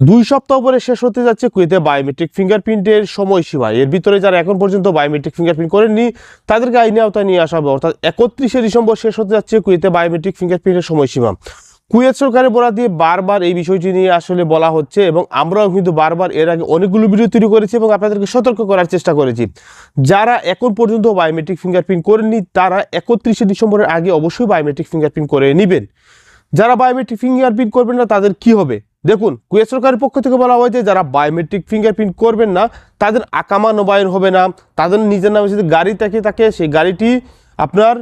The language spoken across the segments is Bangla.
দুই সপ্তাহ পরে শেষ হতে যাচ্ছে কুয়েতে বায়োমেট্রিক ফিঙ্গারপ্রিন্টের সময়সীমা। এর ভিতরে যারা এখন পর্যন্ত বায়োমেট্রিক ফিঙ্গারপ্রিন্ট করেননি, তাদেরকে আইনি আওতায় নিয়ে আসা হবে। অর্থাৎ একত্রিশে ডিসেম্বর শেষ হতে যাচ্ছে কুয়েতে বায়োমেট্রিক ফিঙ্গারপ্রিন্টের সময়সীমা। কুয়েত সরকারের বরাদ দিয়ে বারবার এই বিষয়টি নিয়ে আসলে বলা হচ্ছে এবং আমরাও কিন্তু বারবার এর আগে অনেকগুলো ভিডিও তৈরি করেছি এবং আপনাদেরকে সতর্ক করার চেষ্টা করেছি। যারা এখন পর্যন্ত বায়োমেট্রিক ফিঙ্গারপ্রিন্ট করেননি, তারা একত্রিশে ডিসেম্বরের আগে অবশ্যই বায়োমেট্রিক ফিঙ্গারপ্রিন্ট করে নেবেন। যারা বায়োমেট্রিক ফিঙ্গারপ্রিন্ট করবেন না, তাদের কি হবে? দেখুন, কুয়েত সরকারের পক্ষ থেকে বলা হয়েছে যারা বায়োমেট্রিক ফিঙ্গারপ্রিন্ট করবেন না, তাদের আকামা নবায়ন হবে না, তাদের নিজের নামে যদি গাড়ি থাকে থাকে সেই গাড়িটি আপনার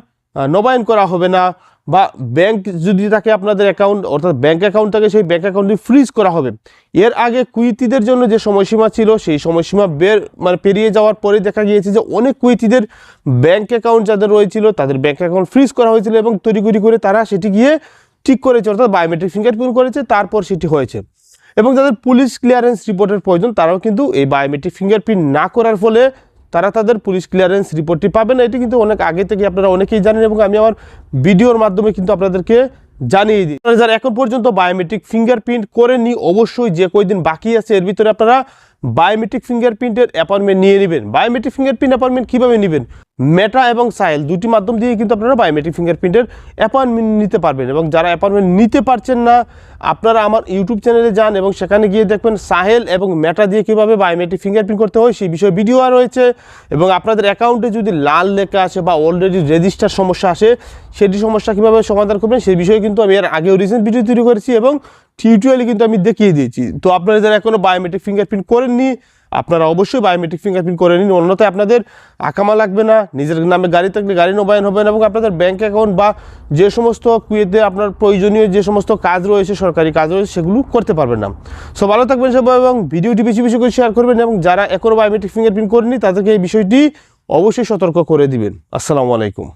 নবায়ন করা হবে না, বা ব্যাংক যদি থাকে আপনাদের অ্যাকাউন্ট অর্থাৎ ব্যাংক অ্যাকাউন্ট থাকে সেই ব্যাংক অ্যাকাউন্টটি ফ্রিজ করা হবে। এর আগে কুইতিদের জন্য যে সময়সীমা ছিল, সেই সময়সীমা বের মানে পেরিয়ে যাওয়ার পরে দেখা গিয়েছে যে অনেক কুইতিদের ব্যাংক অ্যাকাউন্ট যাদের রয়েছিল, তাদের ব্যাংক অ্যাকাউন্ট ফ্রিজ করা হয়েছিল এবং তৈরি করে তারা সেটি গিয়ে ঠিক করেছে, অর্থাৎ বায়োমেট্রিক ফিঙ্গারপ্রিন্ট করেছে, তারপর সেটি হয়েছে। এবং যাদের পুলিশ ক্লিয়ারেন্স রিপোর্টের প্রয়োজন, তারাও কিন্তু এই বায়োমেট্রিক ফিঙ্গারপ্রিন্ট না করার ফলে তারা তাদের পুলিশ ক্লিয়ারেন্স রিপোর্টটি পাবে না। এটি কিন্তু অনেক আগে থেকে আপনারা অনেকেই জানেন এবং আমি আমার ভিডিওর মাধ্যমে কিন্তু আপনাদেরকে জানিয়ে দিই। যারা এখন পর্যন্ত বায়োমেট্রিক ফিঙ্গারপ্রিন্ট করেননি, অবশ্যই যে কয়দিন বাকি আছে, এর ভিতরে আপনারা বায়োমেট্রিক ফিঙ্গারপ্রিন্টের অ্যাপয়েন্টমেন্ট নিয়ে নেবেন। বায়োমেট্রিক ফিঙ্গারপ্রিন্ট অ্যাপয়েন্টমেন্ট কীভাবে নেবেন? মেটা এবং সাইল দুটি মাধ্যম দিয়ে কিন্তু আপনারা বায়োমেট্রিক ফিঙ্গারপ্রিন্টের অ্যাপয়েন্টমেন্ট নিতে পারবেন এবং যারা অ্যাপয়েন্টমেন্ট নিতে পারছেন না, আপনারা আমার ইউটিউব চ্যানেলে যান এবং সেখানে গিয়ে দেখবেন সাহেল এবং মেটা দিয়ে কীভাবে বায়োমেট্রিক ফিঙ্গারপ্রিন্ট করতে হয়, সেই বিষয়ে ভিডিও রয়েছে এবং আপনাদের অ্যাকাউন্টে যদি লাল লেখা আসে বা অলরেডি রেজিস্টার সমস্যা আসে, সেটি সমস্যা কীভাবে সমাধান করবেন, সেই বিষয়ে কিন্তু আমি এর আগেও রিসেন্ট ভিডিও তৈরি করেছি এবং টিউটোরিয়ালে কিন্তু আমি দেখিয়ে দিয়েছি। তো আপনারা যারা এখনও বায়োমেট্রিক ফিঙ্গারপ্রিন্ট করেননি, আপনারা অবশ্যই বায়োমেট্রিক ফিঙ্গারপ্রিন্ট করে নিন। অন্যথায় আপনাদের আকামা লাগবে না, নিজের নামে গাড়ি থাকলে গাড়ি নবায়ন হবে না এবং আপনাদের ব্যাঙ্ক অ্যাকাউন্ট বা যে সমস্ত কুয়েতে আপনার প্রয়োজনীয় যে সমস্ত কাজ রয়েছে, সরকারি কাজ রয়েছে, সেগুলো করতে পারবেন না। সো ভালো থাকবেন সবাই এবং ভিডিওটি বেশি বেশি করে শেয়ার করবেন এবং যারা এখনও বায়োমেট্রিক ফিঙ্গারপ্রিন্ট করেনি তাদেরকে এই বিষয়টি অবশ্যই সতর্ক করে দিবেন। আসসালামু আলাইকুম।